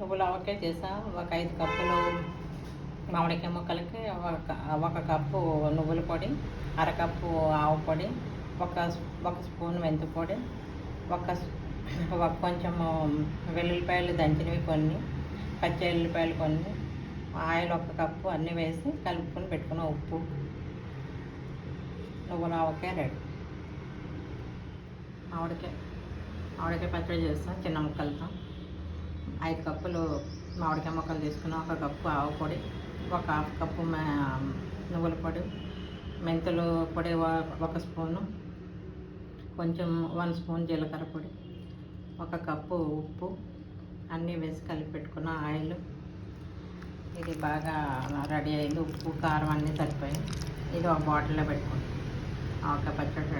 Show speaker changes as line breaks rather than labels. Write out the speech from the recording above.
నువ్వుల ఆవకాయ చేసా ఒక ఐదు కప్పులు మామిడికాయ ముక్కలకి ఒక ఒక కప్పు నువ్వుల పొడి అరకప్పు ఆవు పొడి ఒక ఒక స్పూన్ మెంతి పొడి ఒక ఒక కొంచెము వెల్లుల్లిపాయలు దంచినవి కొన్ని పచ్చి వెల్లుల్లిపాయలు కొన్ని ఆయిల్ ఒక కప్పు అన్నీ వేసి కలుపుకొని పెట్టుకున్న ఉప్పు. నువ్వుల ఆవకాయ రెడీ. ఆవిడకే ఆవిడకే పచ్చడి చేస్తాం చిన్న ముక్కలతో. ఐదు కప్పులు మామిడికాయ ముక్కలు తీసుకున్నాం. ఒక కప్పు ఆవు పొడి ఒక హాఫ్ కప్పు నువ్వుల పొడి మెంతులు పొడి ఒక- స్పూను కొంచెం వన్ స్పూన్ జీలకర్ర పొడి ఒక కప్పు ఉప్పు అన్నీ వేసి కలిపి పెట్టుకున్న ఆయిల్. ఇది బాగా రెడీ అయింది. ఉప్పు కారం అన్నీ సరిపోయాయి. ఇది ఒక బాటిల్లో పెట్టుకుంటాం. ఒక పచ్చడి